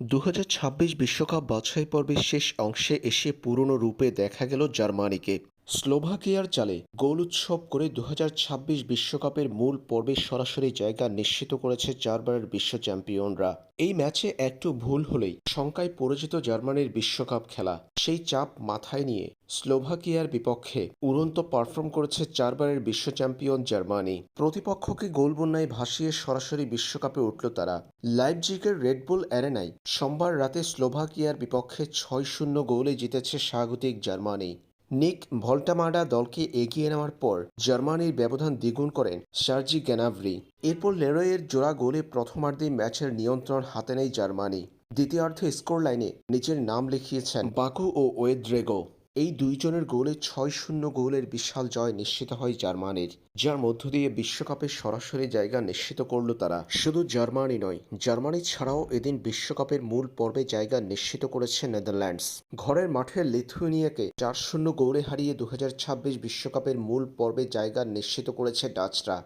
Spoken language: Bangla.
দু বিশ্বকাপ বাছাই পর্বের শেষ অংশে এসে পুরনো রূপে দেখা গেল জার্মানিকে। স্লোভাকিয়ার চালে গোল উৎসব করে দু বিশ্বকাপের মূল পর্বে সরাসরি জায়গা নিশ্চিত করেছে চারবারের বিশ্ব চ্যাম্পিয়নরা। এই ম্যাচে একটু ভুল হলেই শঙ্কায় পড়ে যেত জার্মানির বিশ্বকাপ খেলা। সেই চাপ মাথায় নিয়ে স্লোভাকিয়ার বিপক্ষে উড়ন্ত পারফর্ম করেছে চারবারের বিশ্ব চ্যাম্পিয়ন জার্মানি। প্রতিপক্ষকে গোল বন্যায় ভাসিয়ে সরাসরি বিশ্বকাপে উঠল তারা। লাইপজিগের রেডবুল অ্যারেনায় সোমবার রাতে স্লোভাকিয়ার বিপক্ষে ছয় শূন্য গোলে জিতেছে স্বাগতিক জার্মানি। নিক ভল্টামাডা দলকে এগিয়ে নেওয়ার পর জার্মানির ব্যবধান দ্বিগুণ করেন সার্জি গ্যানাভরি। এরপর লেরয়ের জোড়া গোলে প্রথমার্ধে ম্যাচের নিয়ন্ত্রণ হাতে নেয় জার্মানি। দ্বিতীয়ার্ধে স্কোর লাইনে নিজের নাম লিখিয়েছেন বাকু ও ওয়েদ্রেগো। এই দুইজনের গোলে ছয় শূন্য গোলের বিশাল জয় নিশ্চিত হয় জার্মানির। যার মধ্য দিয়ে বিশ্বকাপে সরাসরি জায়গা নিশ্চিত করল তারা। শুধু জার্মানি নয়, জার্মানি ছাড়াও এদিন বিশ্বকাপের মূল পর্বে জায়গা নিশ্চিত করেছে নেদারল্যান্ডস। ঘরের মাঠে লিথুয়েনিয়াকে চার শূন্য গোলে হারিয়ে দু বিশ্বকাপের মূল পর্বে জায়গা নিশ্চিত করেছে ডাচরা।